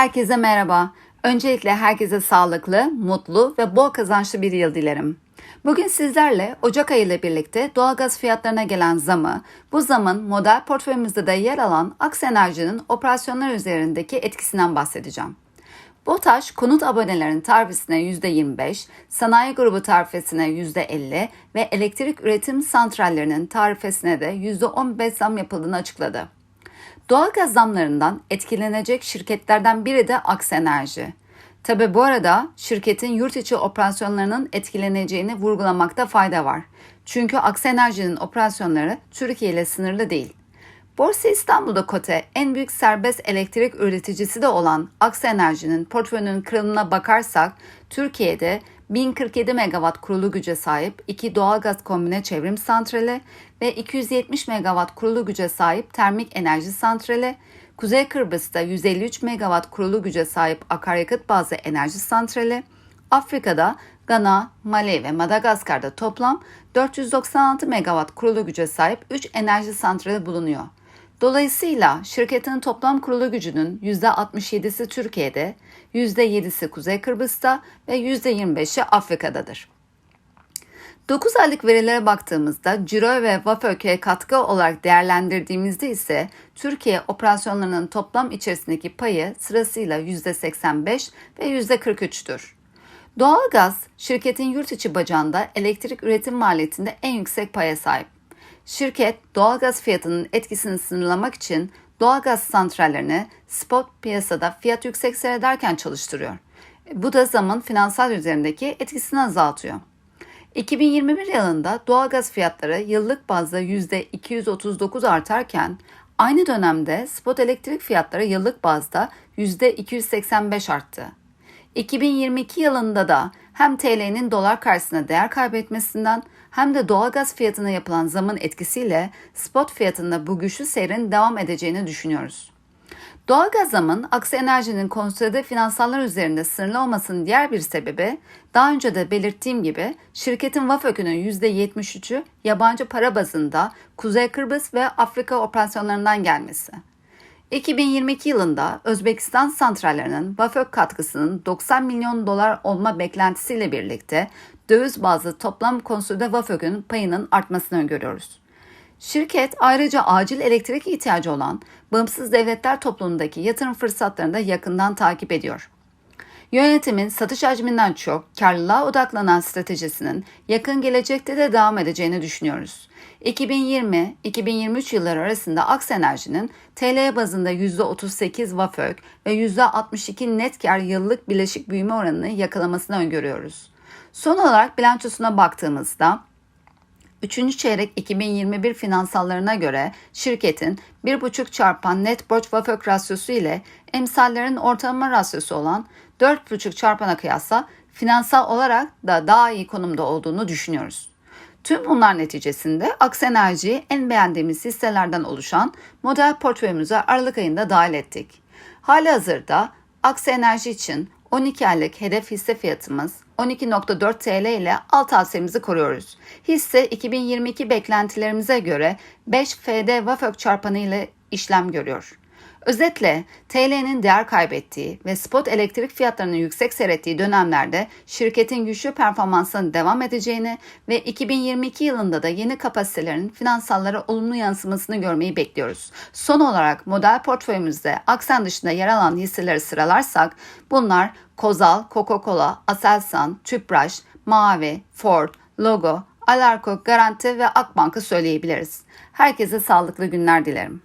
Herkese merhaba. Öncelikle herkese sağlıklı, mutlu ve bol kazançlı bir yıl dilerim. Bugün sizlerle Ocak ayı ile birlikte doğalgaz fiyatlarına gelen zamı, bu zamın model portföyümüzde de yer alan Aks Enerji'nin operasyonlar üzerindeki etkisinden bahsedeceğim. BOTAŞ konut abonelerinin tarifesine %25, sanayi grubu tarifesine %50 ve elektrik üretim santrallerinin tarifesine de %15 zam yapıldığını açıkladı. Doğalgaz zamlarından etkilenecek şirketlerden biri de Aks Enerji. Tabi bu arada şirketin yurt içi operasyonlarının etkileneceğini vurgulamakta fayda var. Çünkü Aks Enerji'nin operasyonları Türkiye ile sınırlı değil. Borsa İstanbul'da kote en büyük serbest elektrik üreticisi de olan Aks Enerji'nin portföyünün kırılımına bakarsak Türkiye'de 1047 megawatt kurulu güce sahip iki doğalgaz kombine çevrim santrali ve 270 megawatt kurulu güce sahip termik enerji santrali, Kuzey Kıbrıs'ta 153 megawatt kurulu güce sahip akaryakıt bazlı enerji santrali, Afrika'da Gana, Mali ve Madagaskar'da toplam 496 megawatt kurulu güce sahip 3 enerji santrali bulunuyor. Dolayısıyla şirketin toplam kurulu gücünün %67'si Türkiye'de, %7'si Kuzey Kıbrıs'ta ve %25'i Afrika'dadır. 9 aylık verilere baktığımızda ciro ve VAFÖK'e katkı olarak değerlendirdiğimizde ise Türkiye operasyonlarının toplam içerisindeki payı sırasıyla %85 ve %43'tür. Doğalgaz, şirketin yurt içi bacağında elektrik üretim maliyetinde en yüksek paya sahip. Şirket doğalgaz fiyatının etkisini sınırlamak için doğalgaz santrallerini spot piyasada fiyat yüksek seyrederken çalıştırıyor. Bu da zaman finansal üzerindeki etkisini azaltıyor. 2021 yılında doğalgaz fiyatları yıllık bazda %239 artarken aynı dönemde spot elektrik fiyatları yıllık bazda %285 arttı. 2022 yılında da hem TL'nin dolar karşısında değer kaybetmesinden hem de doğalgaz fiyatına yapılan zamın etkisiyle spot fiyatında bu güçlü seyrin devam edeceğini düşünüyoruz. Doğalgaz zamın aksi enerjinin konsolide finansallar üzerinde sınırlı olmasının diğer bir sebebi daha önce de belirttiğim gibi şirketin VAFÖK'ünün %73'ü yabancı para bazında Kuzey Kıbrıs ve Afrika operasyonlarından gelmesi. 2022 yılında Özbekistan santrallerinin BAFÖK katkısının 90 milyon dolar olma beklentisiyle birlikte döviz bazlı toplam konsolide BAFÖK'ün payının artmasını öngörüyoruz. Şirket ayrıca acil elektrik ihtiyacı olan bağımsız devletler toplumundaki yatırım fırsatlarını da yakından takip ediyor. Yönetimin satış hacminden çok karlılığa odaklanan stratejisinin yakın gelecekte de devam edeceğini düşünüyoruz. 2020-2023 yılları arasında Aks Enerji'nin TL bazında %38 VAFÖK ve %62 net kar yıllık bileşik büyüme oranını yakalamasını öngörüyoruz. Son olarak bilançosuna baktığımızda 3. çeyrek 2021 finansallarına göre şirketin 1,5 çarpan net borç vafök rasyosu ile emsallerin ortalama rasyosu olan 4,5 çarpana kıyasla finansal olarak da daha iyi konumda olduğunu düşünüyoruz. Tüm bunlar neticesinde Aks Enerji'yi en beğendiğimiz hisselerden oluşan model portföyümüze Aralık ayında dahil ettik. Hali hazırda Aks Enerji için 12 aylık hedef hisse fiyatımız 12.4 TL ile alt tavsiyemizi koruyoruz. Hisse 2022 beklentilerimize göre 5 FD Vafök çarpanı ile işlem görüyor. Özetle TL'nin değer kaybettiği ve spot elektrik fiyatlarının yüksek seyrettiği dönemlerde şirketin güçlü performansının devam edeceğini ve 2022 yılında da yeni kapasitelerin finansallara olumlu yansımasını görmeyi bekliyoruz. Son olarak model portföyümüzde Aksen dışında yer alan hisseleri sıralarsak bunlar Kozal, Coca-Cola, Aselsan, Tüpraş, Mavi, Ford, Logo, Alarko, Garanti ve Akbank'ı söyleyebiliriz. Herkese sağlıklı günler dilerim.